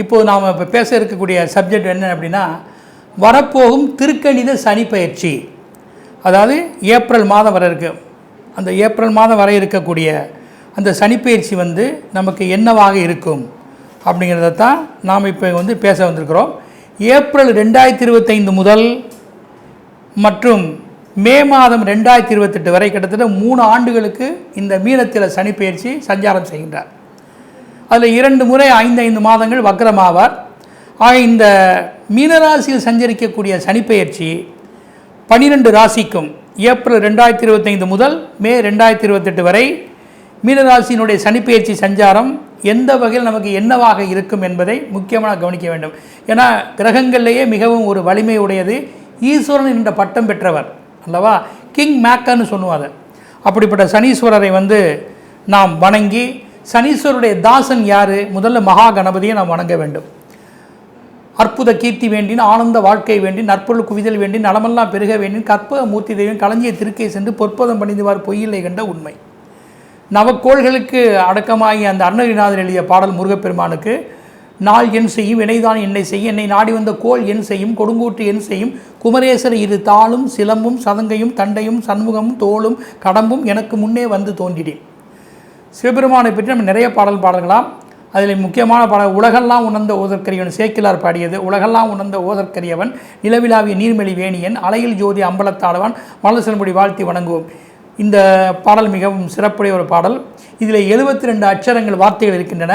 இப்போது நாம் இப்போ பேச இருக்கக்கூடிய சப்ஜெக்ட் என்ன அப்படின்னா வரப்போகும் திருக்கணித சனி பயிற்சி. அதாவது ஏப்ரல் மாதம் வர இருக்கு. அந்த ஏப்ரல் மாதம் வர இருக்கக்கூடிய அந்த சனிப்பயிற்சி வந்து நமக்கு என்னவாக இருக்கும் அப்படிங்கிறத தான் நாம் இப்போ வந்து பேச வந்திருக்கிறோம். ஏப்ரல் ரெண்டாயிரத்தி இருபத்தைந்து முதல் மற்றும் மே மாதம் ரெண்டாயிரத்தி இருபத்தெட்டு வரை கிட்டத்தட்ட மூணு ஆண்டுகளுக்கு இந்த மீனத்தில் சனிப்பெயர்ச்சி சஞ்சாரம் செய்கின்றார். அதில் இரண்டு முறை ஐந்து ஐந்து மாதங்கள் வக்ரமாவார் ஆக இந்த மீனராசியில் சஞ்சரிக்கக்கூடிய சனிப்பெயர்ச்சி பனிரெண்டு ராசிக்கும் ஏப்ரல் ரெண்டாயிரத்தி இருபத்தைந்து முதல் மே ரெண்டாயிரத்தி இருபத்தெட்டு வரை மீனராசியினுடைய சனிப்பெயர்ச்சி சஞ்சாரம் எந்த வகையில் நமக்கு என்னவாக இருக்கும் என்பதை முக்கியமாக கவனிக்க வேண்டும். ஏன்னா கிரகங்கள்லேயே மிகவும் ஒரு வலிமை உடையது ஈஸ்வரன் என்ற பட்டம் பெற்றவர். அல்லவா? கிங் மேக்கன்னு சொல்லுவார். அப்படிப்பட்ட சனீஸ்வரரை வந்து நாம் வணங்கி சனீஸ்வருடைய தாசன் யார்? முதல்ல மகா கணபதியை நாம் வணங்க வேண்டும். அற்புத கீர்த்தி வேண்டின் ஆனந்த வாழ்க்கை வேண்டி நற்பொருள் குவிதல் வேண்டி நலமெல்லாம் பெருக வேண்டின் கற்பக மூர்த்தி தெய்வம் களஞ்சிய திருக்கை சென்று பொற்பதம் பணிந்துவார் பொய்யில்லை கண்ட உண்மை. நவக்கோள்களுக்கு அடக்கமாகி அந்த அருணகிரிநாதர் எழுதிய பாடல் முருகப்பெருமானுக்கு நாள் என் செய்யும் வினைதான் என்னை செய்யும். என்னை நாடி வந்த கோள் என் செய்யும் கொடுங்கூற்று என் செய்யும். குமரேசர் இரு தாளும் சிலம்பும் சதங்கையும் தண்டையும் சண்முகமும் தோளும் கடம்பும் எனக்கு முன்னே வந்து தோன்றினேன் சிவபெருமானை பற்றி நம்ம நிறைய பாடல் பாடலாம். அதில் முக்கியமான பாடல் உலகெல்லாம் உணர்ந்த ஓதற்கரியவன் சேக்கிலார் பாடியது. உலகெல்லாம் உணர்ந்த ஓதற்கரியவன் நிலவிலாவிய நீர்மெளி வேணியன் அலையில் ஜோதி அம்பலத்தாளவன் மலசல்முடி வாழ்த்தி வணங்குவோம். இந்த பாடல் மிகவும் சிறப்புடைய ஒரு பாடல். இதில் எழுபத்தி ரெண்டு அச்சரங்கள் வார்த்தைகள் இருக்கின்றன.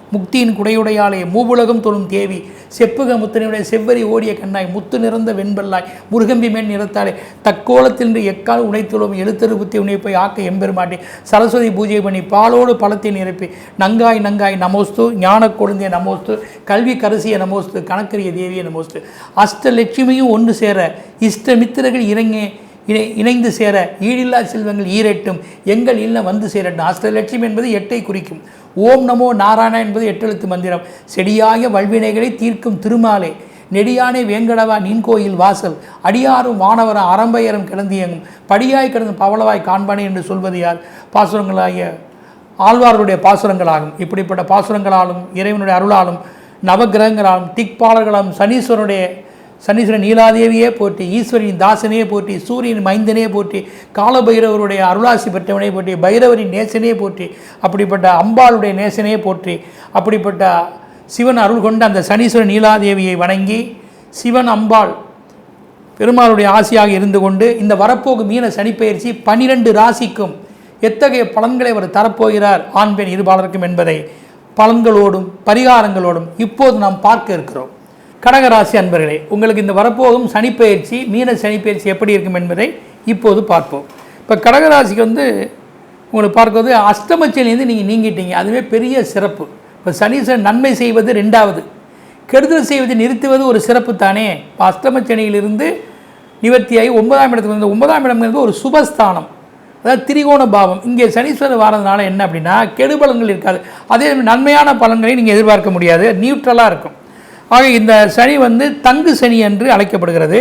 முக்தியின் குடையுடையாலே மூவுலகம் தொழும் தேவி. செப்புக முத்தனையுடைய செவ்வரி ஓடிய கண்ணாய் முத்து நிறந்த வெண்பல்லாய் முருகம்பி மேல் நிறத்தாலே தக்கோலத்தில் எக்கால் உடைத்துள்ளோம் எழுத்தரு புத்தி போய் ஆக்க எம்பெருமாட்டி. சரஸ்வதி பூஜை பண்ணி பாலோடு பழத்தை நிரப்பி. நங்காய் நங்காய் நமோஸ்து ஞான கொழுந்திய நமோஸ்து கல்வி கரசிய நமோஸ்து கணக்கரிய தேவிய நமோஸ்து. அஷ்டலட்சுமியும் ஒன்று சேர இஷ்டமித்திரர்கள் இறங்கி இணை இணைந்து சேர ஈடில்லா செல்வங்கள் ஈரெட்டும். எங்கள் இல்லம் வந்து சேரட்டும். அஷ்டலட்சுமி என்பது எட்டை குறிக்கும். ஓம் நமோ நாராயணா என்பது எட்டெழுத்து மந்திரம். செடியாய வல்வினைகளை தீர்க்கும் திருமாலே. நெடியானே வேங்கடவா நின் கோயில் வாசல். அடியாரும் வானவரம் அறம்பயரும் கிடந்தியங்கும் படியாய் கிடந்து பவளவாய் காண்பானே என்று சொல்வது யார்? பாசுரங்களாகிய ஆழ்வார்களுடைய பாசுரங்களாகும். இப்படிப்பட்ட பாசுரங்களாலும் இறைவனுடைய அருளாலும் நவகிரகங்களாலும் திக்பாலர்களாலும் சனீஸ்வரனுடைய சனீஸ்வரன் நீலாதேவியே போற்றி ஈஸ்வரின் தாசனையே போற்றி சூரியன் மைந்தனே போற்றி காலபைரவருடைய அருளாசி பெற்றவனே போற்றி பைரவரின் நேசனே போற்றி அப்படிப்பட்ட அம்பாளுடைய நேசனே போற்றி அப்படிப்பட்ட சிவன் அருள் கொண்ட அந்த சனீஸ்வரன் நீலாதேவியை வணங்கி சிவன் அம்பாள் பெருமாளுடைய ஆசியாக இருந்து கொண்டு இந்த வரப்போக்கு மீன சனிப்பெயர்ச்சி பனிரெண்டு ராசிக்கும் எத்தகைய பலன்களை அவர் தரப்போகிறார் ஆண் பெண் இருபாலருக்கும் என்பதை பலன்களோடும் பரிகாரங்களோடும் இப்போது நாம் பார்க்க இருக்கிறோம். கடகராசி அன்பர்களே உங்களுக்கு இந்த வரப்போகும் சனிப்பெயர்ச்சி மீன சனிப்பெயர்ச்சி எப்படி இருக்கும் என்பதை இப்போது பார்ப்போம். இப்போ கடகராசிக்கு வந்து உங்களுக்கு பார்க்குறது அஷ்டமச்சனிலேருந்து நீங்கள் நீங்கிட்டீங்க. அதுவே பெரிய சிறப்பு. இப்போ சனீஸ்வரன் நன்மை செய்வது ரெண்டாவது. கெடுதல் செய்வதை நிறுத்துவது ஒரு சிறப்பு தானே? இப்போ அஷ்டமச்சனியிலிருந்து நிவர்த்தியாகி ஒன்பதாம் இடத்துக்கு வந்து ஒன்பதாம் இடம்ங்கிறது ஒரு சுபஸ்தானம். அதாவது திரிகோண பாவம். இங்கே சனீஸ்வரர் வாரதுனால என்ன அப்படின்னா கெடுபலங்கள் இருக்காது. அதே நன்மையான பலன்களை நீங்கள் எதிர்பார்க்க முடியாது. நியூட்ரலாக இருக்கும். ஆக இந்த சனி வந்து தங்கு சனி என்று அழைக்கப்படுகிறது.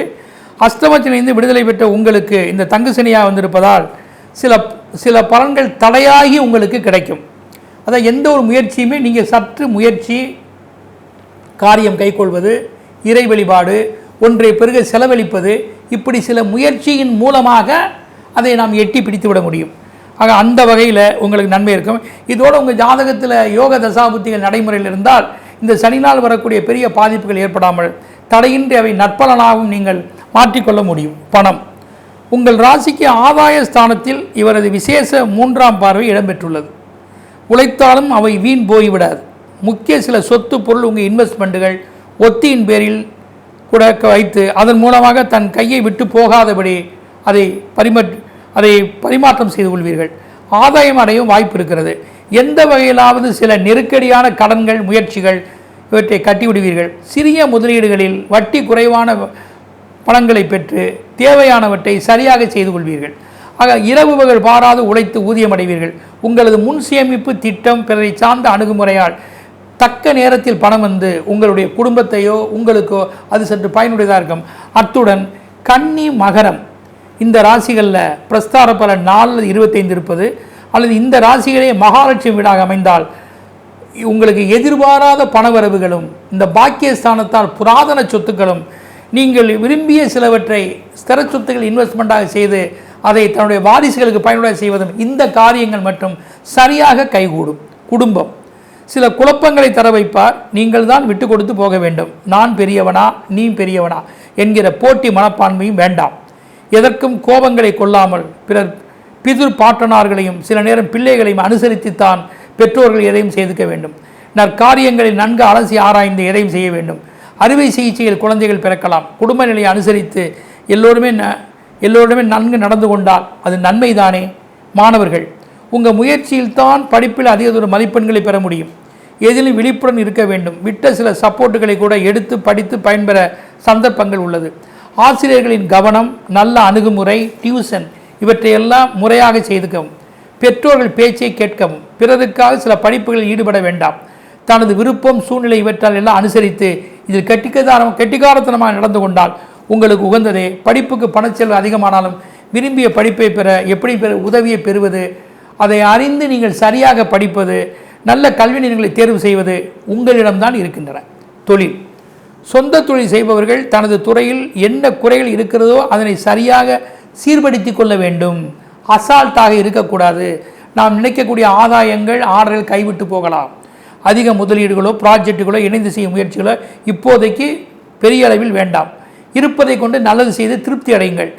அஸ்தமத்திலிருந்து விடுதலை பெற்ற உங்களுக்கு இந்த தங்கு சனியாக வந்திருப்பதால் சில சில பலன்கள் தடையாகி உங்களுக்கு கிடைக்கும். அதான் எந்த ஒரு முயற்சியுமே நீங்கள் சற்று முயற்சி காரியம் கைக்கொள்வது இறை வழிபாடு ஒன்றை பெருக செலவழிப்பது இப்படி சில முயற்சியின் மூலமாக அதை நாம் எட்டி பிடித்து விட முடியும். ஆக அந்த வகையில் உங்களுக்கு நன்மை இருக்கும். இதோடு உங்கள் ஜாதகத்தில் யோக தசாபுத்திகள் நடைமுறையில் இருந்தால் இந்த சனினால் வரக்கூடிய பெரிய பாதிப்புகள் ஏற்படாமல் தடையின்றி அவை நற்பலனாகவும் நீங்கள் மாற்றிக்கொள்ள முடியும். பணம். உங்கள் ராசிக்கு ஆதாய ஸ்தானத்தில் இவரது விசேஷ மூன்றாம் பார்வை இடம்பெற்றுள்ளது. உழைத்தாலும் அவை வீண் போய்விடாது. முக்கிய சில சொத்து பொருள் உங்கள் இன்வெஸ்ட்மெண்ட்டுகள் ஒத்தியின் பேரில் கூட வைத்து அதன் மூலமாக தன் கையை விட்டு போகாதபடி அதை பரிமற் அதை பரிமாற்றம் செய்து கொள்வீர்கள். ஆதாயம் அடையும் வாய்ப்பு இருக்கிறது. எந்த வகையிலாவது சில நெருக்கடியான கடன்கள் முயற்சிகள் இவற்றை கட்டிவிடுவீர்கள். சிறிய முதலீடுகளில் வட்டி குறைவான பணங்களை பெற்று தேவையானவற்றை சரியாக செய்து கொள்வீர்கள். ஆக இரவு பகல் பாராது உழைத்து ஊதியம் அடைவீர்கள். உங்களது முன் சேமிப்பு திட்டம் பிறரை சார்ந்த அணுகுமுறையால் தக்க நேரத்தில் பணம் வந்து உங்களுடைய குடும்பத்தையோ உங்களுக்கோ அது சற்று பயனுடையதாக இருக்கும். அத்துடன் கன்னி மகரம் இந்த ராசிகளில் பிரஸ்தார பலன் நாலு இருபத்தைந்து இருப்பது அல்லது இந்த ராசிகளே மகாலட்சுமி வீடாக அமைந்தால் உங்களுக்கு எதிர்பாராத பணவரவுகளும் இந்த பாக்கியஸ்தானத்தால் புராதன சொத்துக்களும் நீங்கள் விரும்பிய சிலவற்றை ஸ்திர சொத்துக்கள் இன்வெஸ்ட்மெண்ட்டாக செய்து அதை தன்னுடைய வாரிசுகளுக்கு பயனுடைய செய்வதும் இந்த காரியங்கள் மற்றும் சரியாக கைகூடும். குடும்பம். சில குழப்பங்களை தர வைப்பார். நீங்கள் தான் விட்டு கொடுத்து போக வேண்டும். நான் பெரியவனா நீ பெரியவனா என்கிற போட்டி மனப்பான்மையும் வேண்டாம். எதற்கும் கோபங்களை கொள்ளாமல் பிறர் பிதிர் பாட்டனார்களையும் சில நேரம் பிள்ளைகளையும் அனுசரித்துத்தான் பெற்றோர்கள் எதையும் செய்துக்க வேண்டும். நற்காரியங்களை நன்கு அலசி ஆராய்ந்து எதையும் செய்ய வேண்டும். அறுவை சிகிச்சையில் குழந்தைகள் பிறக்கலாம். குடும்ப நிலையை அனுசரித்து எல்லோருமே ந எல்லோருமே நன்கு நடந்து கொண்டால் அது நன்மைதானே? மாணவர்கள் உங்கள் முயற்சியில்தான் படிப்பில் அதிக தூர மதிப்பெண்களை பெற முடியும். எதிலும் விழிப்புடன் இருக்க வேண்டும். விட்ட சில சப்போர்ட்டுகளை கூட எடுத்து படித்து பயன்பெற சந்தர்ப்பங்கள் உள்ளது. ஆசிரியர்களின் கவனம் நல்ல அணுகுமுறை டியூஷன் இவற்றையெல்லாம் முறையாக செய்துக்கவும் பெற்றோர்கள் பேச்சை கேட்கவும் பிறருக்காக சில படிப்புகளில் ஈடுபட வேண்டாம். தனது விருப்பம் சூழ்நிலை இவற்றால் எல்லாம் அனுசரித்து இதில் கட்டிக்கதாரம் கெட்டிகாரத்தனமாக நடந்து கொண்டால் உங்களுக்கு உகந்ததே. படிப்புக்கு பணச்செலவு அதிகமானாலும் விரும்பிய படிப்பை பெற எப்படி பெற உதவியை பெறுவது அதை அறிந்து நீங்கள் சரியாக படிப்பது நல்ல கல்வி நிலையங்களை தேர்வு செய்வது உங்களிடம்தான் இருக்கின்றன. தொழில். சொந்த தொழில் செய்பவர்கள் தனது துறையில் என்ன குறைகள் இருக்கிறதோ அதனை சரியாக சீர்படுத்தி கொள்ள வேண்டும். அசால்ட்டாக இருக்கக்கூடாது. நாம் நினைக்கக்கூடிய ஆதாயங்கள் ஆர்டர்கள் கைவிட்டு போகலாம். அதிக முதலீடுகளோ ப்ராஜெக்டுகளோ இணைந்து செய்யும் முயற்சிகளோ இப்போதைக்கு பெரிய அளவில் வேண்டாம். இருப்பதை கொண்டு நல்லது செய்து திருப்தி அடையுங்கள்.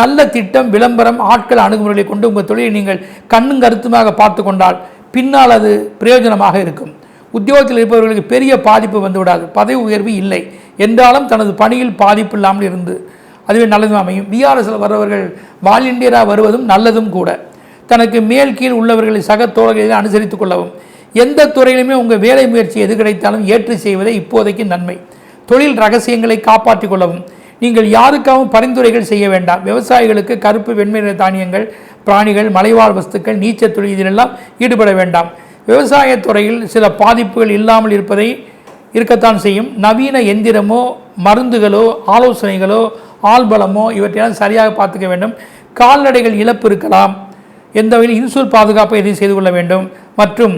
நல்ல திட்டம் விளம்பரம் ஆட்கள் அணுகுமுறைகளை கொண்டு உங்கள் தொழிலை நீங்கள் கண்ணும் கருத்துமாக பார்த்து கொண்டால் பின்னால் அது பிரயோஜனமாக இருக்கும். உத்தியோகத்தில் இருப்பவர்களுக்கு பெரிய பாதிப்பு வந்துவிடாது. பதவி உயர்வு இல்லை. என்றாலும் தனது பணியில் பாதிப்பு இல்லாமல் இருந்து அதுவே நல்லதும் அமையும். பிஆர்எஸில் வருபவர்கள் வாலண்டியராக வருவதும் நல்லதும் கூட. தனக்கு மேல் கீழ் உள்ளவர்களை சக தோழர்களை அனுசரித்து கொள்ளவும். எந்த துறையிலுமே உங்கள் வேலை முயற்சி எது கிடைத்தாலும் ஏற்று செய்வதே இப்போதைக்கு நன்மை. தொழில் ரகசியங்களை காப்பாற்றிக் கொள்ளவும். நீங்கள் யாருக்காகவும் பரிந்துரைகள் செய்ய வேண்டாம். விவசாயிகளுக்கு கருப்பு வெண்மை நிற தானியங்கள் பிராணிகள் மலைவாழ் வஸ்துக்கள் நீச்சல் தொழில் இதிலெல்லாம் ஈடுபட வேண்டாம். விவசாயத் துறையில் சில பாதிப்புகள் இல்லாமல் இருப்பதை இருக்கத்தான் செய்யும். நவீன எந்திரமோ மருந்துகளோ ஆலோசனைகளோ ஆள்பலமோ இவற்றையெல்லாம் சரியாக பார்த்துக்க வேண்டும். கால்நடைகள் இழப்பு இருக்கலாம். எந்த வகையில் இன்சூர் பாதுகாப்பை எதையும் செய்து கொள்ள வேண்டும். மற்றும்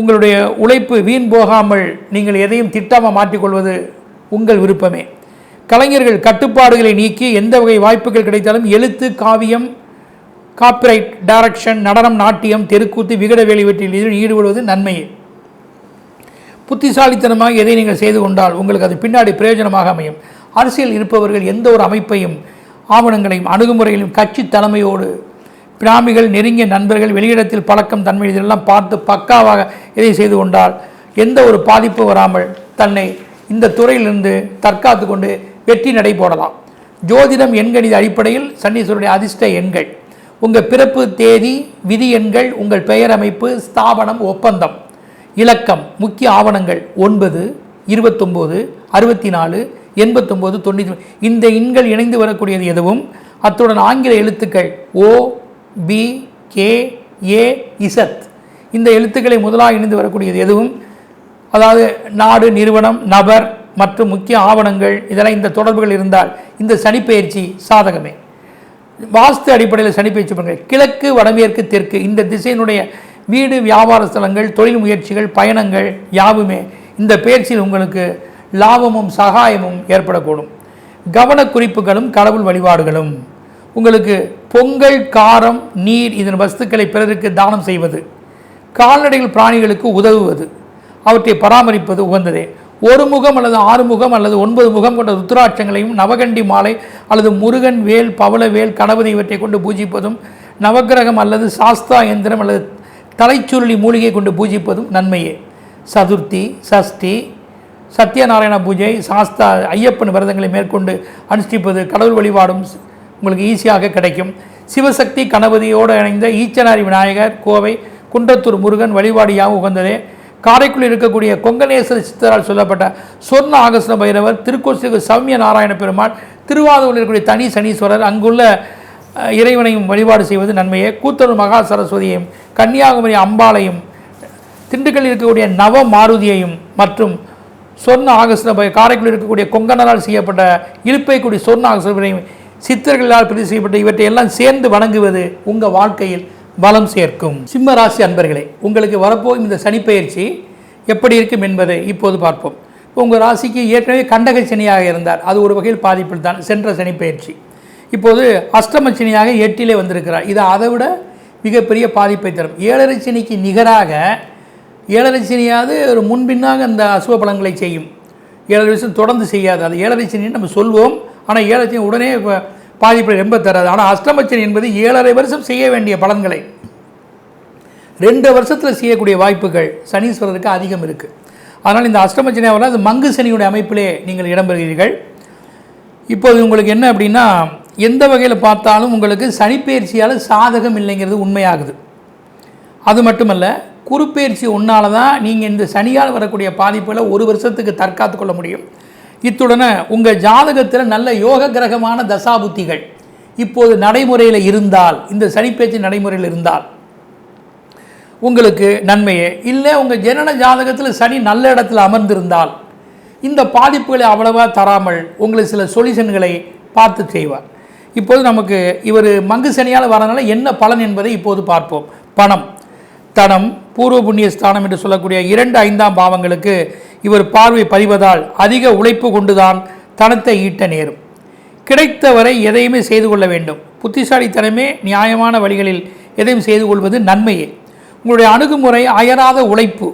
உங்களுடைய உழைப்பு வீண் போகாமல் நீங்கள் எதையும் திட்டமாக மாற்றிக்கொள்வது உங்கள் விருப்பமே. கலைஞர்கள் கட்டுப்பாடுகளை நீக்கி எந்த வகை வாய்ப்புகள் கிடைத்தாலும் எழுத்து காவியம் காப்பிரைட் டைரக்ஷன் நடனம் நாட்டியம் தெருக்கூத்து விகட வேலைவற்றில் இதில் ஈடுபடுவது நன்மையே. புத்திசாலித்தனமாக எதை நீங்கள் செய்து கொண்டால் உங்களுக்கு அது பின்னாடி பிரயோஜனமாக அமையும். அரசியல் இருப்பவர்கள் எந்த ஒரு அமைப்பையும் ஆவணங்களையும் அணுகுமுறைகளையும் கட்சி தலைமையோடு பிராமிகள் நெருங்கிய நண்பர்கள் வெளியிடத்தில் பழக்கம் தன்மை இதெல்லாம் பார்த்து பக்காவாக இதை செய்து கொண்டால் எந்த ஒரு பாதிப்பு வராமல் தன்னை இந்த துறையிலிருந்து தற்காத்து கொண்டு வெற்றி நடை போடலாம். ஜோதிடம் எண்கணித அடிப்படையில் சன்னீஸ்வருடைய அதிர்ஷ்ட எண்கள். உங்கள் பிறப்பு தேதி விதி எண்கள் உங்கள் பெயர் அமைப்பு ஸ்தாபனம் ஒப்பந்தம். இலக்கம் முக்கிய ஆவணங்கள் ஒன்பது இருபத்தொம்போது அறுபத்தி நாலு எண்பத்தொம்போது தொண்ணூற்றி இந்த எண்கள் இணைந்து வரக்கூடியது எதுவும்? அத்துடன் ஆங்கில எழுத்துக்கள் ஓ பி கே ஏ இசத் இந்த எழுத்துக்களை முதலாக இணைந்து வரக்கூடியது எதுவும்? அதாவது நாடு நிறுவனம் நபர் மற்றும் முக்கிய ஆவணங்கள். இதெல்லாம் இந்த தொடர்புகள் இருந்தால் இந்த சனிப்பெயர்ச்சி சாதகமே. வாஸ்து அடிப்படையில் சனிப்பெயர்ச்சி பண்ணுங்கள் கிழக்கு வடமேற்கு தெற்கு. இந்த திசையினுடைய வீடு வியாபார ஸ்தலங்கள் தொழில் முயற்சிகள் பயணங்கள் யாவுமே. இந்த பயிற்சியில் உங்களுக்கு லாபமும் சகாயமும் ஏற்படக்கூடும். கவனக்குறிப்புகளும் கடவுள் வழிபாடுகளும். உங்களுக்கு பொங்கல் காரம் நீர் இதன் வஸ்துக்களை பிறருக்கு தானம் செய்வது. கால்நடைகள் பிராணிகளுக்கு உதவுவது. அவற்றை பராமரிப்பது உகந்ததே. ஒரு முகம் அல்லது ஆறு முகம் அல்லது ஒன்பது முகம் கொண்ட ருத்ராட்சங்களையும் நவகண்டி மாலை அல்லது முருகன் வேல் பவள வேல் கணபதி இவற்றை கொண்டு பூஜிப்பதும் நவக்கிரகம் அல்லது சாஸ்தா எந்திரம் அல்லது தலைச்சுருளி மூலிகை கொண்டு பூஜிப்பதும் நன்மையே. சதுர்த்தி சஷ்டி சத்யநாராயண பூஜை சாஸ்தா ஐயப்பன் விரதங்களை மேற்கொண்டு அனுஷ்டிப்பது கடவுள் வழிபாடும் உங்களுக்கு ஈஸியாக கிடைக்கும். சிவசக்தி கணபதியோடு இணைந்த ஈச்சனாரி விநாயகர் கோவை குன்றத்தூர் முருகன் வழிபாடியாக உகந்ததே. காரைக்குடி இருக்கக்கூடிய கொங்கநேஸ்வர சித்தரால் சொல்லப்பட்ட சொர்ண ஆகஸ்ட பைரவர் திருக்கோசிலுக்கு சௌமிய நாராயண பெருமாள் திருவாதூரில் இருக்கக்கூடிய தனி சனீஸ்வரர் அங்குள்ள இறைவனையும் வழிபாடு செய்வது நன்மையே. கூத்தூர் மகா சரஸ்வதியையும் கன்னியாகுமரி அம்பாளையும் திண்டுக்கல்லில் இருக்கக்கூடிய நவ மாருதியையும் மற்றும் சொர்ண ஆகஸ்ட காரைக்குடி இருக்கக்கூடிய கொங்கணரால் செய்யப்பட்ட இழுப்பைக்குடி சொர்ண ஆகஸ்டையும் சித்தர்களால் பதிவு செய்யப்பட்ட இவற்றை எல்லாம் சேர்ந்து வணங்குவது உங்கள் வாழ்க்கையில் பலம் சேர்க்கும். சிம்ம ராசி அன்பர்களே உங்களுக்கு வரப்போகும் இந்த சனிப்பெயர்ச்சி எப்படி இருக்கும் என்பதை இப்போது பார்ப்போம். உங்கள் ராசிக்கு ஏற்கனவே கண்டக சனியாக இருந்தார். அது ஒரு வகையில் பாதிப்பில் தான் சென்ற சனிப்பெயர்ச்சி. இப்போது அஷ்டம சனியாக எட்டிலே வந்திருக்கிறார். இது அதை விட மிகப்பெரிய பாதிப்பை தரும். ஏழரை சனிக்கு நிகராக ஏழரை சனியாவது ஒரு முன்பின்னாக அந்த அசுவ பலன்களை செய்யும். ஏழரை வருஷம் தொடர்ந்து செய்யாது. அது ஏழரை சனின்னு நம்ம சொல்வோம். ஆனால் ஏழரை சனி உடனே ப- பாதிப்பை ரொம்ப தராது. ஆனால் அஷ்டமச்சனி என்பது ஏழரை வருஷம் செய்ய வேண்டிய பலன்களை ரெண்டு வருஷத்தில் செய்யக்கூடிய வாய்ப்புகள் சனீஸ்வரருக்கு அதிகம் இருக்குது அதனால் இந்த அஷ்டமச்சனியாவில் அது மங்கு சனியுடைய அமைப்பிலே நீங்கள் இடம்பெறுகிறீர்கள். இப்போது உங்களுக்கு என்ன அப்படின்னா எந்த வகையில் பார்த்தாலும் உங்களுக்கு சனிப்பெயர்ச்சியால் சாதகம் இல்லைங்கிறது உண்மையாகுது. அது மட்டுமல்ல குறுப்பெயர்ச்சி உன்னால தான் நீங்கள் இந்த சனியால் வரக்கூடிய பாதிப்புகளை ஒரு வருஷத்துக்கு தற்காத்து கொள்ள முடியும். இத்துடனே உங்கள் ஜாதகத்தில் நல்ல யோக கிரகமான தசாபுத்திகள் இப்போது நடைமுறையில் இருந்தால் இந்த சனிப்பேச்சு நடைமுறையில் இருந்தால் உங்களுக்கு நன்மையே. இல்லை உங்கள் ஜனன ஜாதகத்தில் சனி நல்ல இடத்துல அமர்ந்திருந்தால் இந்த பாதிப்புகளை அவ்வளவா தராமல் உங்களுக்கு சில சொல்யூஷன்களை பார்த்து செய்வார். இப்போது நமக்கு இவர் மங்கு சனியால் வரனால என்ன பலன் என்பதை இப்போது பார்ப்போம். பணம். தனம் பூர்வ புண்ணிய ஸ்தானம் என்று சொல்லக்கூடிய இரண்டு ஐந்தாம் பாவங்களுக்கு இவர் பார்வை பதிவதால் அதிக உழைப்பு கொண்டுதான் தனத்தை ஈட்ட நேரும். கிடைத்தவரை எதையுமே செய்து கொள்ள வேண்டும். புத்திசாலித்தனமே நியாயமான வழிகளில் எதையும் செய்து கொள்வது நன்மையே. உங்களுடைய அணுகுமுறை அயராத உழைப்பு.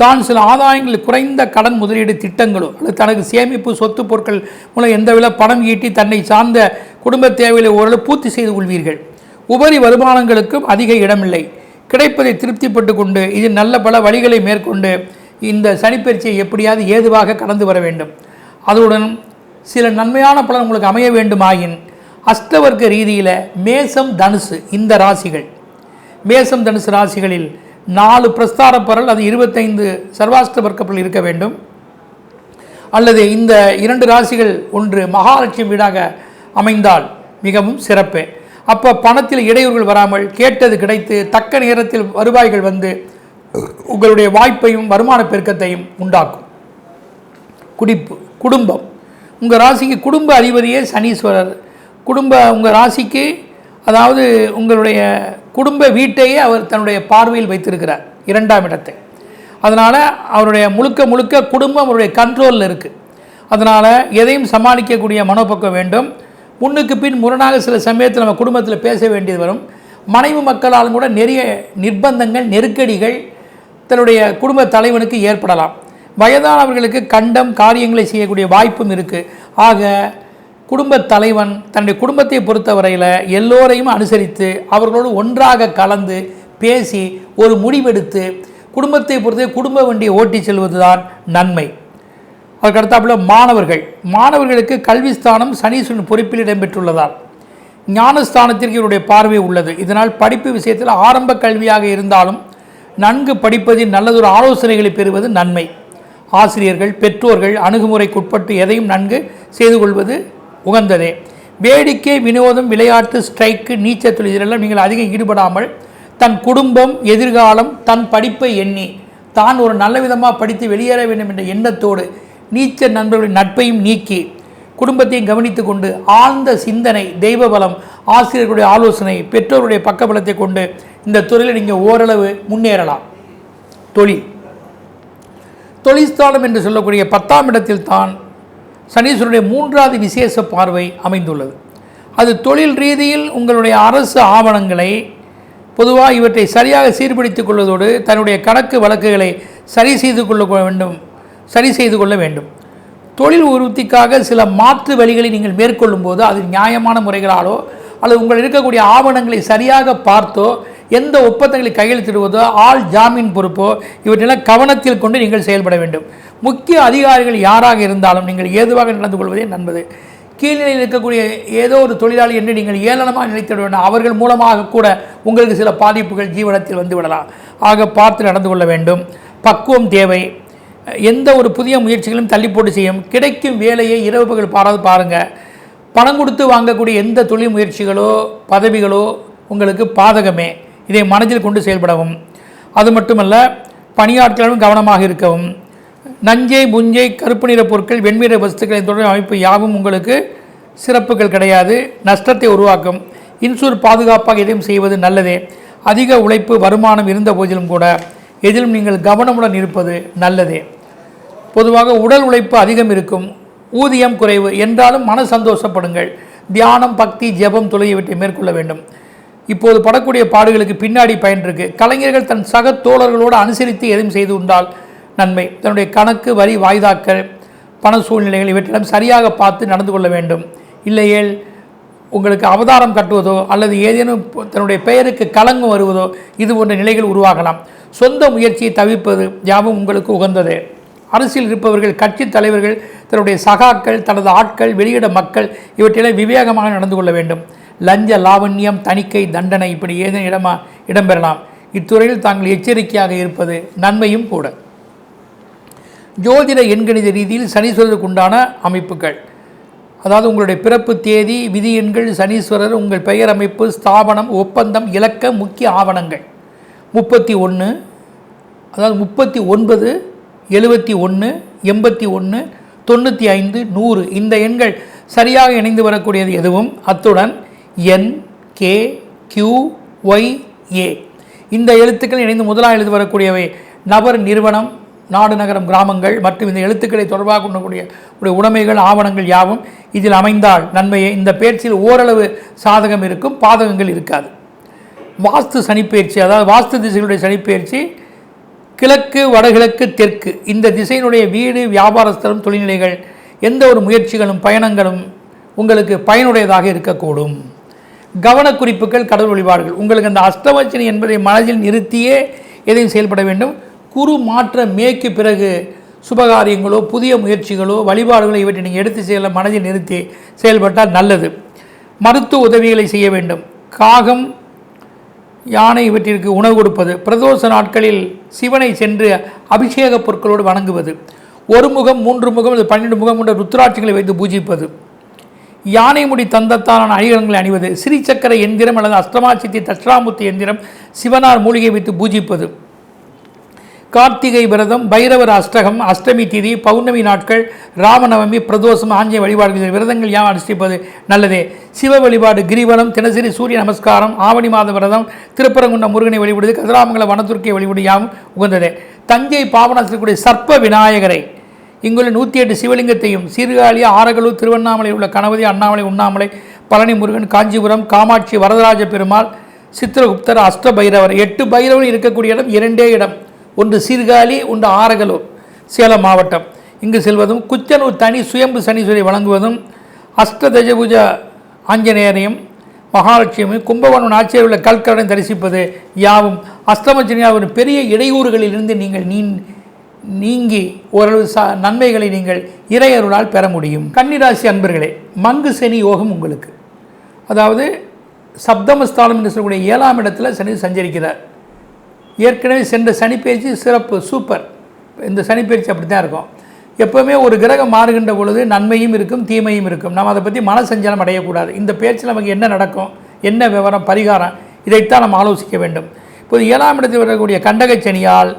தான் சில ஆதாயங்கள் குறைந்த கடன் முதலீடு திட்டங்களோ அல்லது தனக்கு சேமிப்பு சொத்து பொருட்கள் மூலம் எந்த வில பணம் ஈட்டி தன்னை சார்ந்த குடும்ப தேவைகளை ஓரளவு பூர்த்தி செய்து கொள்வீர்கள். உபரி வருமானங்களுக்கும் அதிக இடமில்லை. கிடைப்பதை திருப்திப்பட்டு கொண்டு இதில் நல்ல பல வழிகளை மேற்கொண்டு இந்த சனிப்பயிற்சியை எப்படியாவது ஏதுவாக கடந்து வர வேண்டும். அதனுடன் சில நன்மையான பலன் உங்களுக்கு அமைய வேண்டுமாயின் அஷ்டவர்க்க ரீதியில் மேசம் தனுசு இந்த ராசிகள். மேசம் தனுசு ராசிகளில் நாலு பிரஸ்தார பரல் அது இருபத்தைந்து சர்வாஷ்ட வர்க்கப்பல் இருக்க வேண்டும். அல்லது இந்த இரண்டு ராசிகள் ஒன்று மகாலட்சுமி வீடாக அமைந்தால் மிகவும் சிறப்பு. அப்போ பணத்தில் இடையூறுகள் வராமல் கேட்டது கிடைத்து தக்க நேரத்தில் வருவாய்கள் வந்து உங்களுடைய வாய்ப்பையும் வருமான பெருக்கத்தையும் உண்டாக்கும். குடிப்பு குடும்பம். உங்கள் ராசிக்கு குடும்ப அதிபதியே சனீஸ்வரர். குடும்ப உங்கள் ராசிக்கு அதாவது உங்களுடைய குடும்ப வீட்டையே அவர் தன்னுடைய பார்வையில் வைத்திருக்கிறார் இரண்டாம் இடத்தை. அதனால் அவருடைய முழுக்க முழுக்க குடும்பம் அவருடைய கண்ட்ரோலில் இருக்குது அதனால் எதையும் சமாளிக்கக்கூடிய மனோபக்கம் வேண்டும். முன்னுக்கு பின் முரணாக சில சமயத்தில் நம்ம குடும்பத்தில் பேச வேண்டியது வரும். மனைவி மக்களாலும் கூட நிறைய நிர்பந்தங்கள் நெருக்கடிகள் தன்னுடைய குடும்ப தலைவனுக்கு ஏற்படலாம். வயதானவர்களுக்கு கண்டம் காரியங்களை செய்யக்கூடிய வாய்ப்பும் இருக்குது ஆக குடும்பத் தலைவன் தன்னுடைய குடும்பத்தை பொறுத்தவரையில் எல்லோரையும் அனுசரித்து அவர்களோடு ஒன்றாக கலந்து பேசி ஒரு முடிவெடுத்து குடும்பத்தை பொறுத்தே குடும்ப வண்டியை ஓட்டி செல்வதுதான் நன்மை. அதற்கடுத்தாப்புல மாணவர்கள். மாணவர்களுக்கு கல்விஸ்தானம் சனீஸ்வரன் பொறுப்பில் இடம்பெற்றுள்ளதால் ஞானஸ்தானத்திற்கு இவருடைய பார்வை உள்ளது. இதனால் படிப்பு விஷயத்தில் ஆரம்ப கல்வியாக இருந்தாலும் நன்கு படிப்பதில் நல்லதொரு ஆலோசனைகளை பெறுவது நன்மை. ஆசிரியர்கள் பெற்றோர்கள் அணுகுமுறைக்குட்பட்டு எதையும் நன்கு செய்து கொள்வது உகந்ததே. வேடிக்கை வினோதம் விளையாட்டு ஸ்ட்ரைக்கு நீச்சல் தொழில் இதிலெல்லாம் நீங்கள் அதிகம் ஈடுபடாமல் தன் குடும்பம் எதிர்காலம் தன் படிப்பை எண்ணி தான் ஒரு நல்ல விதமாக படித்து வெளியேற வேண்டும் என்ற எண்ணத்தோடு நீச்சல் நண்பர்களின் நட்பையும் நீக்கி குடும்பத்தையும் கவனித்து கொண்டு ஆழ்ந்த சிந்தனை தெய்வ பலம் ஆசிரியர்களுடைய ஆலோசனை பெற்றோருடைய பக்கபலத்தை கொண்டு இந்த துறையில் நீங்கள் ஓரளவு முன்னேறலாம். தொழில் தொழில்ஸ்தானம் என்று சொல்லக்கூடிய பத்தாம் இடத்தில் தான் சனீஸ்வரனுடைய மூன்றாவது விசேஷ பார்வை அமைந்துள்ளது. அது தொழில் ரீதியில் உங்களுடைய அரசு ஆவணங்களை பொதுவாக இவற்றை சரியாக சீர்படுத்திக் கொள்வதோடு தன்னுடைய கணக்கு வழக்குகளை சரி செய்து கொள்ள வேண்டும் சரி செய்து கொள்ள வேண்டும். தொழில் உறுதிக்காக சில மாற்று வழிகளை நீங்கள் மேற்கொள்ளும் போது அது நியாயமான முறைகளாலோ அல்லது உங்கள் இருக்கக்கூடிய ஆவணங்களை சரியாக பார்த்தோ எந்த ஒப்பந்தங்களை கையெழுத்திடுவதோ ஆள் ஜாமீன் பொறுப்போ இவற்றெல்லாம் கவனத்தில் கொண்டு நீங்கள் செயல்பட வேண்டும். முக்கிய அதிகாரிகள் யாராக இருந்தாலும் நீங்கள் ஏதுவாக நடந்து கொள்வதே நன்பது கீழ்நிலையில் இருக்கக்கூடிய ஏதோ ஒரு தொழிலாளி என்று நீங்கள் ஏளனமாக நினைத்திட வேண்டும். அவர்கள் மூலமாக கூட உங்களுக்கு சில பாதிப்புகள் ஜீவனத்தில் வந்துவிடலாம் ஆக பார்த்து நடந்து கொள்ள வேண்டும். பக்குவம் தேவை. எந்த ஒரு புதிய முயற்சிகளும் தள்ளி போட்டு செய்யும். கிடைக்கும் வேலையை இரவு பகல் பாராது பாருங்கள் பணம் கொடுத்து வாங்கக்கூடிய எந்த தொழில் முயற்சிகளோ பதவிகளோ உங்களுக்கு பாதகமே. இதை மனதில் கொண்டு செயல்படவும். அது மட்டுமல்ல பணியாட்களும் கவனமாக இருக்கவும். நஞ்சை புஞ்சை கருப்பு நிற பொருட்கள் வெண்மைற வஸ்துக்களை தொடர் அமைப்பு யாவும் உங்களுக்கு சிறப்புகள் கிடையாது. நஷ்டத்தை உருவாக்கும். இன்சூர் பாதுகாப்பாக எதையும் செய்வது நல்லதே. அதிக உழைப்பு வருமானம் இருந்த போதிலும் கூட எதிலும் நீங்கள் கவனமுடன் இருப்பது நல்லதே. பொதுவாக உடல் உழைப்பு அதிகம் இருக்கும். ஊதியம் குறைவு என்றாலும் மன சந்தோஷப்படுங்கள். தியானம் பக்தி ஜெபம் தொழில்வற்றை மேற்கொள்ள வேண்டும். இப்போது படக்கூடிய பாடுகளுக்கு பின்னாடி பயன் இருக்கு கலைஞர்கள் தன் சக தோழர்களோடு அனுசரித்து எதுவும் செய்து உண்டால் நன்மை. தன்னுடைய கணக்கு வரி வாய்தாக்கள் பண சூழ்நிலைகள் இவற்றிடம் சரியாக பார்த்து நடந்து கொள்ள வேண்டும். இல்லையேல் உங்களுக்கு அவதாரம் கட்டுவதோ அல்லது ஏதேனும் தன்னுடைய பெயருக்கு களங்கம் வருவதோ இது போன்ற நிலைகள் உருவாகலாம். சொந்த முயற்சியை தவிர்ப்பது யாவும் உங்களுக்கு உகந்தது. அரசியல் இருப்பவர்கள் கட்சி தலைவர்கள் தன்னுடைய சகாக்கள் தனது ஆட்கள் வெளியிட மக்கள் இவற்றிலே விவேகமாக நடந்து கொள்ள வேண்டும். லஞ்ச லாவண்யம் தணிக்கை தண்டனை இப்படி ஏதேனும் இடமா இடம்பெறலாம். இத்துறையில் தாங்கள் எச்சரிக்கையாக இருப்பது நன்மையும் கூட. ஜோதிட எண்கணித ரீதியில் சனீஸ்வரருக்குண்டான அமைப்புகள். அதாவது உங்களுடைய பிறப்பு தேதி விதி எண்கள் சனீஸ்வரர் உங்கள் பெயர் அமைப்பு ஸ்தாபனம் ஒப்பந்தம் இலக்க முக்கிய ஆவணங்கள். முப்பத்தி ஒன்று அதாவது முப்பத்தி ஒன்பது எழுபத்தி ஒன்று எண்பத்தி ஒன்று தொண்ணூற்றி ஐந்து நூறு. இந்த எண்கள் சரியாக இணைந்து வரக்கூடியது எதுவும்? அத்துடன் N K Q Y A. இந்த எழுத்துக்கள் இணைந்து முதலாக எழுதி வரக்கூடியவை நபர் நிறுவனம் நாடு நகரம் கிராமங்கள் மற்றும் இந்த எழுத்துக்களை தொடர்பாக கொள்ளக்கூடிய உடைய உடைமைகள் ஆவணங்கள் யாவும் இதில் அமைந்தால் நன்மையை. இந்த பேச்சில் ஓரளவு சாதகம் இருக்கும் பாதகங்கள் இருக்காது. வாஸ்து சனிப்பெயர்ச்சி அதாவது வாஸ்து திசைகளுடைய சனிப்பெயர்ச்சி கிழக்கு வடகிழக்கு தெற்கு. இந்த திசையினுடைய வீடு வியாபாரஸ்தலம் தொழில்நிலைகள் எந்த ஒரு முயற்சிகளும் பயணங்களும் உங்களுக்கு பயனுடையதாக இருக்கக்கூடும். கவனக்குறிப்புகள் கடவுள் வழிபாடுகள். உங்களுக்கு அந்த அஷ்டவச்சனை என்பதை மனதில் நிறுத்தியே எதையும் செயல்பட வேண்டும். குரு மாற்ற மேய்க்கு பிறகு சுபகாரியங்களோ புதிய முயற்சிகளோ வழிபாடுகளோ இவற்றை நீங்கள் எடுத்து செல்ல மனதில் நிறுத்தி செயல்பட்டால் நல்லது. மருத்துவ உதவிகளை செய்ய வேண்டும். காகம் யானை இவற்றிற்கு உணவு கொடுப்பது. பிரதோஷ நாட்களில் சிவனை சென்று அபிஷேக பொருட்களோடு வணங்குவது. ஒரு முகம் மூன்று முகம் அல்லது பன்னெண்டு முகம் கொண்ட ருத்ராட்சிகளை வைத்து பூஜிப்பது. யானை முடி தந்தத்தாலான அணிகலன்களை அணிவது. சிறிச்சக்கர எந்திரம் அல்லது அஷ்டமாசித்தி தட்சிணாமூர்த்தி எந்திரம் சிவனார் மூலிகை வைத்து பூஜிப்பது. கார்த்திகை விரதம் பைரவர் அஷ்டகம் அஷ்டமி திதி பௌர்ணமி நாட்கள் ராமநவமி பிரதோஷம் ஆஞ்சநேய வழிபாடுகள் விரதங்கள் யாம் அனுஷ்டிப்பது? நல்லதே. சிவ வழிபாடு கிரிவலம் தினசரி சூரிய நமஸ்காரம் ஆவணி மாத விரதம் திருப்பரங்குன்றம் முருகனை வழிபடுது கதிராமங்கல வனதுர்க்கை வழிபடு யாவும் உகந்ததே. தஞ்சை பாவனாசிரியக்கூடிய சர்ப்ப விநாயகரை இங்குள்ள நூற்றி எட்டு சிவலிங்கத்தையும் சீர்காழி ஆரகலூர் திருவண்ணாமலை உள்ள கணபதி அண்ணாமலை உண்ணாமலை பழனி முருகன் காஞ்சிபுரம் காமாட்சி வரதராஜ பெருமாள் சித்திரகுப்தர் அஷ்ட பைரவர் எட்டு பைரவன் இருக்கக்கூடிய இடம் இரண்டே இடம். ஒன்று சீர்காழி ஒன்று ஆரகலூர் சேலம் மாவட்டம். இங்கு செல்வதும் குச்சனூர் தனி சுயம்பு சனீஸ்வரி வழங்குவதும் அஷ்ட ஆஞ்சநேயரையும் மகாலட்சுமி கும்பகோணம் நாச்சியார் உள்ள கல்கரனை தரிசிப்பது யாவும் அஷ்டமச்சனியாவின் பெரிய இடையூறுகளிலிருந்து நீங்கள் நீ நீங்கி ஓரளவு ச நன்மைகளை நீங்கள் இறையருளால் பெற முடியும். கன்னிராசி அன்பர்களே மங்கு சனி யோகம் உங்களுக்கு. அதாவது சப்தமஸ்தானம் என்று சொல்லக்கூடிய ஏழாம் இடத்தில் சனி சஞ்சரிக்கிறார். ஏற்கனவே சென்ற சனிப்பயிற்சி சிறப்பு சூப்பர் இந்த சனிப்பயிற்சி அப்படி தான் இருக்கும். எப்போவுமே ஒரு கிரகம் மாறுகின்ற பொழுது நன்மையும் இருக்கும் தீமையும் இருக்கும். நாம் அதை பற்றி மனசஞ்சலம் அடையக்கூடாது. இந்த பேச்சில் நமக்கு என்ன நடக்கும் என்ன விவரம் பரிகாரம் இதைத்தான் நம்ம ஆலோசிக்க வேண்டும். இப்போது ஏழாம் இடத்தில் வரக்கூடிய கண்டகச்சனியால்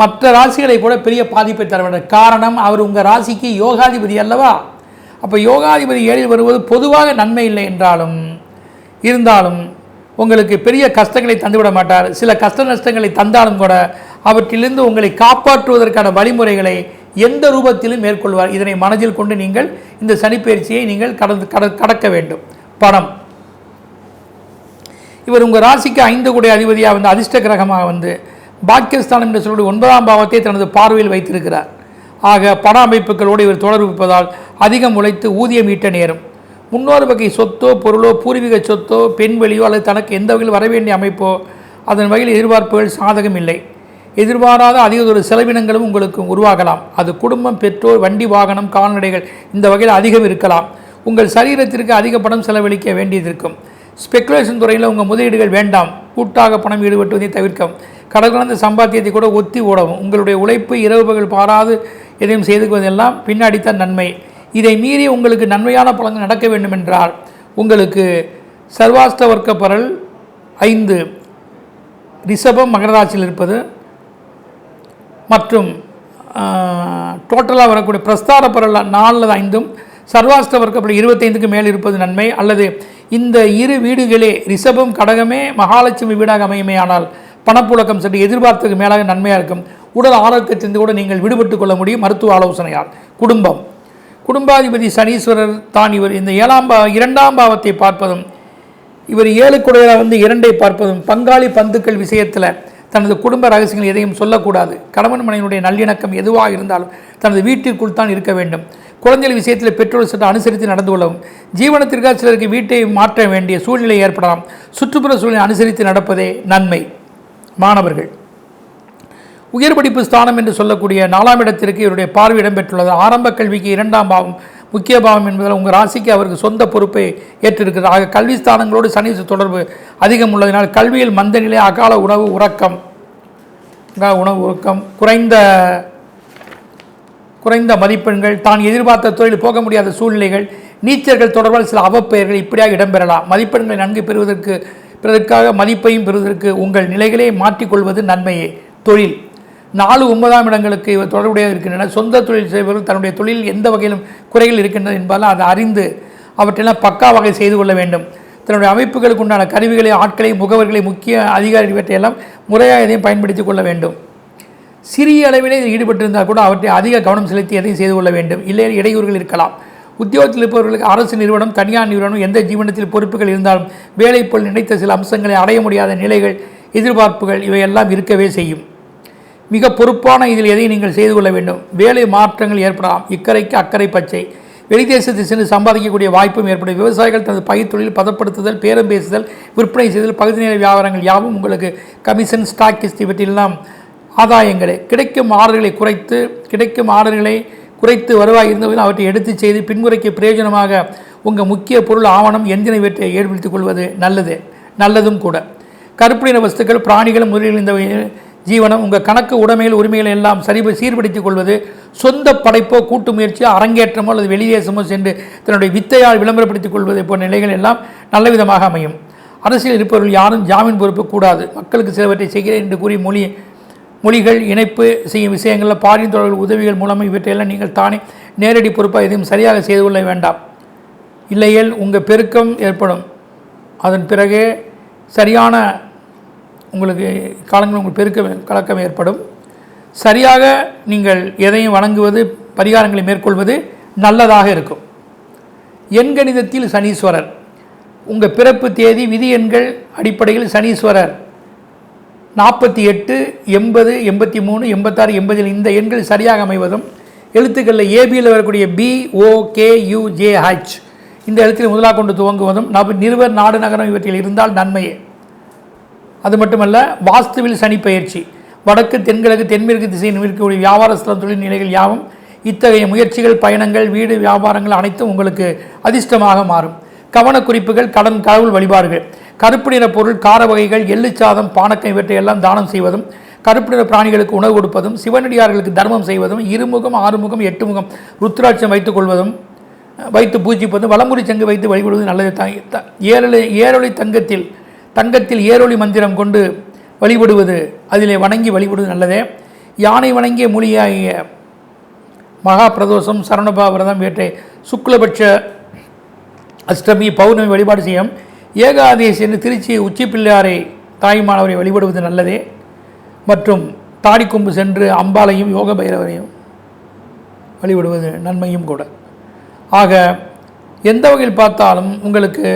மற்ற ராசிகளை கூட பெரிய பாதிப்பை தர வேண்டும். காரணம் அவர் உங்கள் ராசிக்கு யோகாதிபதி அல்லவா? அப்போ யோகாதிபதி ஏழில் வருவது பொதுவாக நன்மை இல்லை என்றாலும் இருந்தாலும் உங்களுக்கு பெரிய கஷ்டங்களை தந்துவிட மாட்டார். சில கஷ்ட நஷ்டங்களை தந்தாலும் கூட அவற்றிலிருந்து உங்களை காப்பாற்றுவதற்கான வழிமுறைகளை எந்த ரூபத்திலும் மேற்கொள்வார். இதனை மனதில் கொண்டு நீங்கள் இந்த சனிப்பயிற்சியை நீங்கள் கடந்து கட கடக்க வேண்டும். பணம். இவர் உங்கள் ராசிக்கு ஐந்து கூடிய அதிபதியாக வந்து அதிர்ஷ்ட கிரகமாக வந்து பாக்கியஸ்தானம் என்று சொல்லக்கூடிய ஒன்பதாம் பாவத்தை தனது பார்வையில் வைத்திருக்கிறார். ஆக பண அமைப்புகளோடு இவர் தொடர்பிப்பதால் அதிகம் உழைத்து ஊதியம் ஈட்ட நேரும். முன்னோர் வகை சொத்தோ பொருளோ பூர்வீக சொத்தோ பெண் வழியோ அல்லது தனக்கு எந்த வகையில் வர வேண்டிய அமைப்போ அதன் வகையில் எதிர்பார்ப்புகள் சாதகம் இல்லை. எதிர்பாராத அதிக செலவினங்களும் உங்களுக்கு உருவாகலாம். அது குடும்பம் பெற்றோர் வண்டி வாகனம் கால்நடைகள் இந்த வகையில் அதிகம் இருக்கலாம். உங்கள் சரீரத்திற்கு அதிக பணம் செலவழிக்க வேண்டியது இருக்கும் ஸ்பெகுலேஷன் துறையில் உங்கள் முதலீடுகள் வேண்டாம். கூட்டாக பணம் ஈடுபட்டுவதை தவிர்க்கவும். கடற்கலந்த சம்பாத்தியத்தை கூட ஒத்தி ஓடவும். உங்களுடைய உழைப்பு இரவு பகல் பாராது எதையும் செய்துக்குவதெல்லாம் பின்னாடித்தான் நன்மை. இதை மீறி உங்களுக்கு நன்மையான பலன்கள் நடக்க வேண்டும் என்றால் உங்களுக்கு சர்வாஷ்ட வர்க்க பரல் ஐந்து ரிஷபம் மகராசியில் இருப்பது மற்றும் டோட்டலாக வரக்கூடிய பிரஸ்தார பரல் நாலில் ஐந்தும் சர்வாஷ்ட வர்க்கப்படி இருபத்தைந்துக்கு மேல் இருப்பது நன்மை அல்லது இந்த இரு வீடுகளே ரிஷபம் கடகமே மகாலட்சுமி வீடாக அமையுமே ஆனால் பணப்புழக்கம் சற்று எதிர்பார்த்ததுக்கு மேலாக நன்மையாக இருக்கும். உடல் ஆரோக்கியத்திலிருந்து கூட நீங்கள் விடுபட்டு கொள்ள முடியும். மருத்துவ ஆலோசனையால். குடும்பம். குடும்பாதிபதி சனீஸ்வரர் தான் இவர். இந்த ஏழாம் பா இரண்டாம் பாவத்தை பார்ப்பதும் இவர் ஏழு குடையராக வந்து இரண்டை பார்ப்பதும் பங்காளி பந்துக்கள் விஷயத்தில் தனது குடும்ப ரகசியங்கள் எதையும் சொல்லக்கூடாது. கணவன் மனைவியுடைய நல்லிணக்கம் எதுவாக இருந்தாலும் தனது வீட்டிற்குள் தான் இருக்க வேண்டும். குழந்தைகள் விஷயத்தில் பெற்றோர் சற்று அனுசரித்து நடந்து கொள்ளவும் ஜீவனத்திற்காக சிலருக்கு வீட்டை மாற்ற வேண்டிய சூழ்நிலை ஏற்படலாம். சுற்றுப்புற சூழ்நிலை அனுசரித்து நடப்பதே நன்மை. மாணவர்கள் உயர் படிப்பு ஸ்தானம் என்று சொல்லக்கூடிய நாலாம் இடத்திற்கு இவருடைய பார்வை இடம்பெற்றுள்ளது. ஆரம்ப கல்விக்கு இரண்டாம் பாவம் முக்கிய பாவம் என்பதால் உங்கள் ராசிக்கு அவருக்கு சொந்த பொறுப்பை ஏற்றிருக்கிறது. ஆக கல்வி ஸ்தானங்களோடு சனி தொடர்பு அதிகம் உள்ளதினால் கல்வியில் மந்த நிலை அகால உணவு உறக்கம். உணவு உறக்கம். குறைந்த குறைந்த மதிப்பெண்கள் தான் எதிர்பார்த்த தொழில் போக முடியாத சூழ்நிலைகள் நீச்சர்கள் தொடர்பால் சில அவப்பெயர்கள் இப்படியாக இடம்பெறலாம். மதிப்பெண்களை நன்கு பெறுவதற்கு பிறதற்காக மதிப்பையும் பெறுவதற்கு உங்கள் நிலைகளை மாற்றிக்கொள்வது நன்மையே. தொழில். நாலு ஒன்பதாம் இடங்களுக்கு இவர் இருக்கின்றன. சொந்த தொழில் செய்பவர்கள் தன்னுடைய தொழிலில் எந்த வகையிலும் குறைகள் இருக்கின்றன என்பதால் அதை அறிந்து அவற்றெல்லாம் பக்கா வகை செய்து கொள்ள வேண்டும். தன்னுடைய அமைப்புகளுக்கு உண்டான கருவிகளை ஆட்களை முகவர்களை முக்கிய அதிகாரிகள் இவற்றையெல்லாம் முறையாக எதையும் பயன்படுத்தி கொள்ள வேண்டும். சிறிய அளவிலே ஈடுபட்டிருந்தால் கூட அவற்றை அதிக கவனம் செலுத்தி எதையும் செய்து கொள்ள வேண்டும். இல்லை இடையூறுகள் இருக்கலாம். உத்தியோகத்தில் இருப்பவர்களுக்கு அரசு நிறுவனம் தனியார் நிறுவனம் எந்த ஜீவனத்தில் பொறுப்புகள் இருந்தாலும் வேலை போல் நினைத்த சில அம்சங்களை அடைய முடியாத நிலைகள் எதிர்பார்ப்புகள் இவையெல்லாம் இருக்கவே செய்யும். மிக பொறுப்பான இதில் எதையும் நீங்கள் செய்து கொள்ள வேண்டும்? வேலை மாற்றங்கள் ஏற்படலாம். இக்கரைக்கு அக்கறை பச்சை. வெளிதேசத்தில் சென்று சம்பாதிக்கக்கூடிய வாய்ப்பும் ஏற்படும். விவசாயிகள் தனது பயிர் தொழில் பதப்படுத்துதல் பேரம் பேசுதல் விற்பனை செய்தல் பகுதி நேர வியாபாரங்கள் யாவும் உங்களுக்கு கமிஷன் ஸ்டாக்கிஸ்ட் இவற்றிலெல்லாம் ஆதாயங்களே. கிடைக்கும் ஆர்டர்களை குறைத்து கிடைக்கும் ஆர்டர்களை குறைத்து வருவாய் இருந்தபோது அவற்றை எடுத்து செய்து பின்முறைக்கு பிரயோஜனமாக உங்கள் முக்கிய பொருள் ஆவணம் எந்தின வீட்டை ஏற்படுத்திக் கொள்வது நல்லது. நல்லதும் கூட. கருப்பின வஸ்துக்கள் பிராணிகள் முதலில் இந்த ஜீவனம் உங்கள் கணக்கு உடைமைகள் உரிமைகள் எல்லாம் சரி சீர்படுத்திக் கொள்வது சொந்த படைப்போ கூட்டு முயற்சியோ அரங்கேற்றமோ அல்லது வெளிதேசமோ சென்று தன்னுடைய வித்தையால் விளம்பரப்படுத்திக் கொள்வது போன்ற நிலைகள் எல்லாம் நல்ல விதமாக அமையும். அரசியல் இருப்பவர்கள் யாரும் ஜாமீன் பொறுப்பு கூடாது. மக்களுக்கு சிலவற்றை செய்கிறேன் என்று கூறி மொழி மொழிகள் இணைப்பு செய்யும் விஷயங்களில் பாரின் தொடர்கள் உதவிகள் மூலம் இவற்றையெல்லாம் நீங்கள் தானே நேரடி பொறுப்பாக எதையும் சரியாக செய்து கொள்ள வேண்டாம். இல்லையேல் உங்கள் பெருக்கம் ஏற்படும். அதன் பிறகு சரியான உங்களுக்கு காலங்கள் உங்களுக்கு பெருக்க கலக்கம் ஏற்படும். சரியாக நீங்கள் எதையும் வணங்குவது பரிகாரங்களை மேற்கொள்வது நல்லதாக இருக்கும். எண்கணிதத்தில் சனீஸ்வரர். உங்கள் பிறப்பு தேதி விதி எண்கள் அடிப்படையில் சனீஸ்வரர். நாற்பத்தி எட்டு எண்பது எண்பத்தி மூணு எண்பத்தாறு எண்பதில் இந்த எண்கள் சரியாக அமைவதும் எழுத்துக்களில் ஏபியில் வரக்கூடிய P O K U J H இந்த எழுத்தில் முதலாக கொண்டு துவங்குவதும் நப நிறுவர் நாடு நகரம் இவற்றில் இருந்தால் நன்மையே. அது மட்டுமல்ல வாஸ்துவில் சனி பயிற்சி வடக்கு தென்கிழக்கு தென்மேற்கு திசையில் இருக்கக்கூடிய வியாபார ஸ்தலம் தொழில் நிலைகள் யாவும் இத்தகைய முயற்சிகள் பயணங்கள் வீடு வியாபாரங்கள் அனைத்தும் உங்களுக்கு அதிர்ஷ்டமாக மாறும். கவனக்குறிப்புகள் கடன் கடவுள் வழிபாடுகள். கருப்பு நிற பொருள் கார வகைகள் எள்ளுச்சாதம் பானக்கம் இவற்றையெல்லாம் தானம் செய்வதும் கருப்பு நிற பிராணிகளுக்கு உணவு கொடுப்பதும் சிவனடியார்களுக்கு தர்மம் செய்வதும் இருமுகம் ஆறுமுகம் எட்டு முகம் ருத்ராட்சம் வைத்துக் கொள்வதும் வைத்து பூஜிப்பதும் வலமுறை சங்கு வைத்து வழிபடுவது நல்லது. த- த- ஏரொளி தங்கத்தில் தங்கத்தில் ஏரொளி மந்திரம் கொண்டு வழிபடுவது அதிலே வணங்கி வழிபடுவது நல்லதே. யானை வணங்கிய மொழியாகிய மகா பிரதோஷம் சரணபா விரதம் வேற்றை சுக்லபட்ச அஷ்டமி பௌர்ணமி வழிபாடு செய்யும். ஏகாதேசி என்று திருச்சி உச்சி பிள்ளையாரை தாய்மானவரை வழிபடுவது நல்லதே. மற்றும் தாடிக்கொம்பு சென்று அம்பாளையும் யோக பைரவரையும் வழிபடுவது நன்மையும் கூட. ஆக எந்த வகையில் பார்த்தாலும் உங்களுக்கு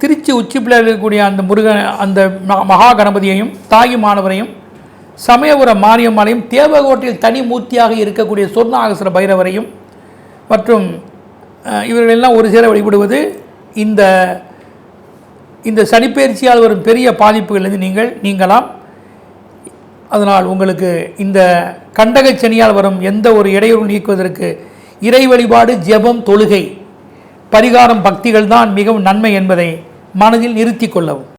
திருச்சி உச்சிப்பிள்ளையில் இருக்கக்கூடிய அந்த முருகன் அந்த மகா கணபதியையும் தாயி மாணவரையும் சமயபுரம் மாரியம்மாளையும் தேவகோட்டையில் தனி மூர்த்தியாக இருக்கக்கூடிய சொர்ணாகசர பைரவரையும் மற்றும் இவர்களெல்லாம் ஒரு சேர வழிபடுவது இந்த இந்த சனிப்பெயர்ச்சியால் வரும் பெரிய பாதிப்புகளிலிருந்து நீங்கள் நீங்கலாம். அதனால் உங்களுக்கு இந்த கண்டகச் சனியால் வரும் எந்த ஒரு இடையூறு நீக்குவதற்கு இறை வழிபாடு ஜெபம் தொழுகை பரிகாரம் பக்திகள் தான் மிகவும் நன்மை என்பதை மனதில் நிறுத்தி கொள்ளவும்.